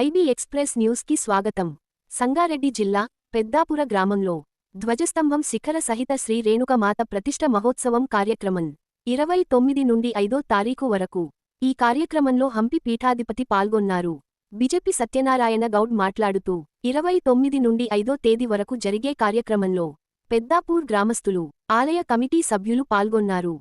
IB express న్యూస్కి స్వాగతం. సంగారెడ్డి జిల్లా పెద్దాపుర గ్రామంలో ధ్వజస్తంభం శిఖర సహిత శ్రీ రేణుకమాత ప్రతిష్ఠ మహోత్సవం కార్యక్రమం. ఇరవై తొమ్మిది నుండి ఐదో తారీఖు వరకు ఈ కార్యక్రమంలో హంపి పీఠాధిపతి పాల్గొన్నారు. బిజెపి సత్యనారాయణ గౌడ్ మాట్లాడుతూ ఇరవై తొమ్మిది నుండి ఐదో తేదీ వరకు జరిగే కార్యక్రమంలో పెద్దాపూర్ గ్రామస్తులు ఆలయ కమిటీ సభ్యులు పాల్గొన్నారు.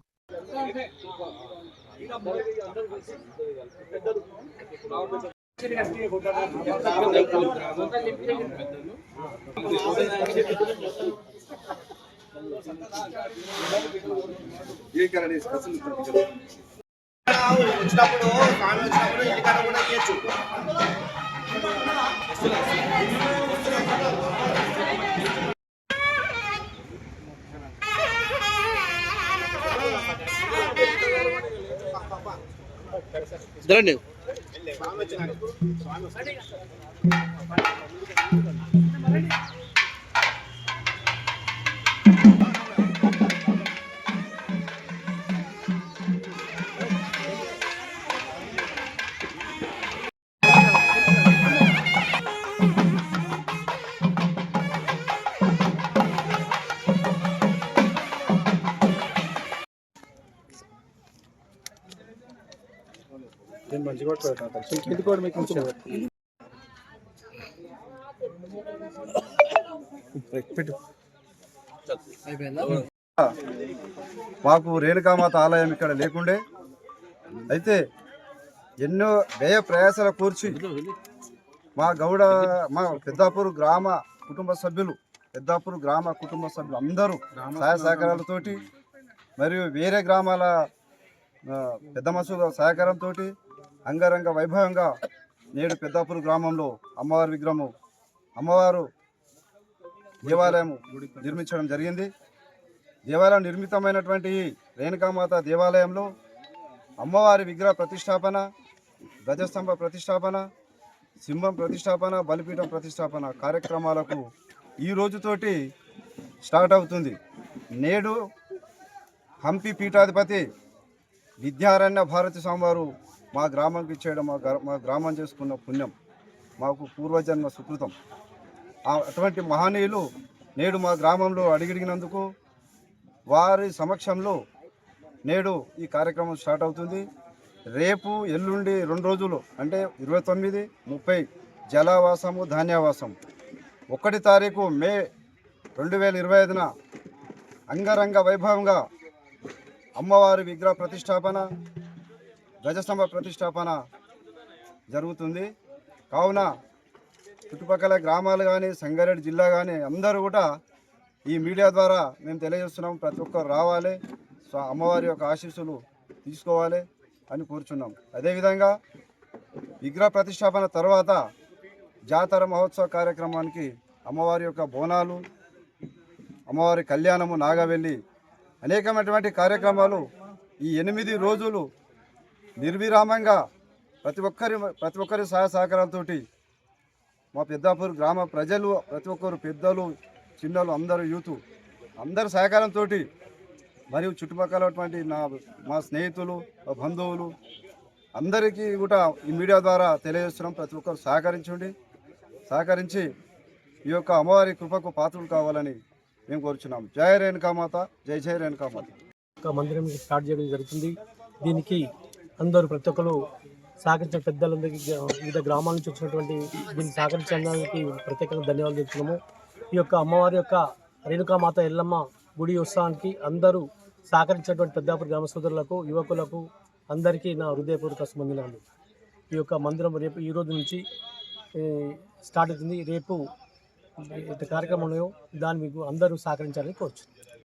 వచ్చినప్పుడు స్వామి వచ్చినప్పుడు ఇంటికాడ కూడా చేయొచ్చు ಸ್ವಾಮಿ. నేను మంచిగా ఇది కూడా మీకు పెట్టు. మాకు రేణుకామాత ఆలయం ఇక్కడ లేకుండే. అయితే ఎన్నో వ్యయ ప్రయాసాల కూర్చి మా గౌడ మా పెద్దాపూర్ గ్రామ కుటుంబ సభ్యులు పెద్దాపూర్ గ్రామ కుటుంబ సభ్యులు అందరూ సహాయ సహకారాలతోటి మరియు వేరే గ్రామాల పెద్ద మసూద సహకారంతో అంగరంగ వైభవంగా నేడు పెద్దాపూర్ గ్రామంలో అమ్మవారి విగ్రహము అమ్మవారు దేవాలయము నిర్మించడం జరిగింది. దేవాలయం నిర్మితమైనటువంటి రేణుకామాత దేవాలయంలో అమ్మవారి విగ్రహ ప్రతిష్టాపన ధ్వజస్తంభ ప్రతిష్టాపన సింహం ప్రతిష్టాపన బలిపీఠం ప్రతిష్టాపన కార్యక్రమాలకు ఈ రోజుతోటి స్టార్ట్ అవుతుంది. నేడు హంపి పీఠాధిపతి విద్యారణ్య భారతి స్వామివారు మా గ్రామానికి ఇచ్చేయడం మా మా గ్రామం చేసుకున్న పుణ్యం మాకు పూర్వజన్మ సుకృతం. అటువంటి మహనీయులు నేడు మా గ్రామంలో అడిగిడిగినందుకు వారి సమక్షంలో నేడు ఈ కార్యక్రమం స్టార్ట్ అవుతుంది. రేపు ఎల్లుండి రెండు రోజులు అంటే ఇరవై తొమ్మిది ముప్పై జలావాసము ధాన్యావాసం. ఒకటి తారీఖు మే రెండు వేల ఇరవై ఐదున అంగరంగ వైభవంగా అమ్మవారి విగ్రహ ప్రతిష్టాపన ధ్వజస్తంభ ప్రతిష్టాపన జరుగుతుంది. కావున చుట్టుపక్కల గ్రామాలు కానీ సంగారెడ్డి జిల్లా కానీ అందరూ కూడా ఈ మీడియా ద్వారా మేము తెలియజేస్తున్నాం. ప్రతి ఒక్కరు రావాలి. అమ్మవారి యొక్క ఆశీస్సులు తీసుకోవాలి అని కోరుచున్నాం. అదేవిధంగా విగ్రహ ప్రతిష్టాపన తర్వాత జాతర మహోత్సవ కార్యక్రమానికి అమ్మవారి యొక్క బోనాలు అమ్మవారి కళ్యాణము నాగవెల్లి అనేకమైనటువంటి కార్యక్రమాలు ఈ ఎనిమిది రోజులు నిర్విరామంగా ప్రతి ఒక్కరి ప్రతి ఒక్కరి సహాయ సహకారాలతో మా పెద్దాపూర్ గ్రామ ప్రజలు ప్రతి ఒక్కరు పెద్దలు చిన్నలు అందరూ యూత్ అందరి సహకారంతో మరియు చుట్టుపక్కలటువంటి నా మా స్నేహితులు మా బంధువులు అందరికీ కూడా ఈ మీడియా ద్వారా తెలియజేస్తున్నాం. ప్రతి ఒక్కరు సహకరించండి. సహకరించి ఈ యొక్క అమ్మవారి కృపకు పాత్రలు కావాలని మేము కోరుచున్నాం. జయ రేణుకామాత జై జయ రేణుకామాత మందిరం స్టార్ట్ చేయడం జరుగుతుంది. దీనికి అందరూ ప్రతి ఒక్కరు సహకరించిన పెద్దలందరికీ వివిధ గ్రామాల నుంచి వచ్చినటువంటి దీన్ని సహకరించడానికి ప్రత్యేకంగా ధన్యవాదాలు చెప్తున్నాము ఈ యొక్క అమ్మవారి యొక్క రేణుకామాత ఎల్లమ్మ గుడి ఉత్సవానికి అందరూ సహకరించినటువంటి పెద్దాపురి గ్రామ సోదరులకు యువకులకు అందరికీ నా హృదయపూర్వక స్పందనాలు ఈ యొక్క మందిరం రేపు ఈ రోజు నుంచి స్టార్ట్ అవుతుంది. రేపు కార్యక్రమంలో దాన్ని మీకు అందరూ సహకరించాలని కోరుచున్నాను.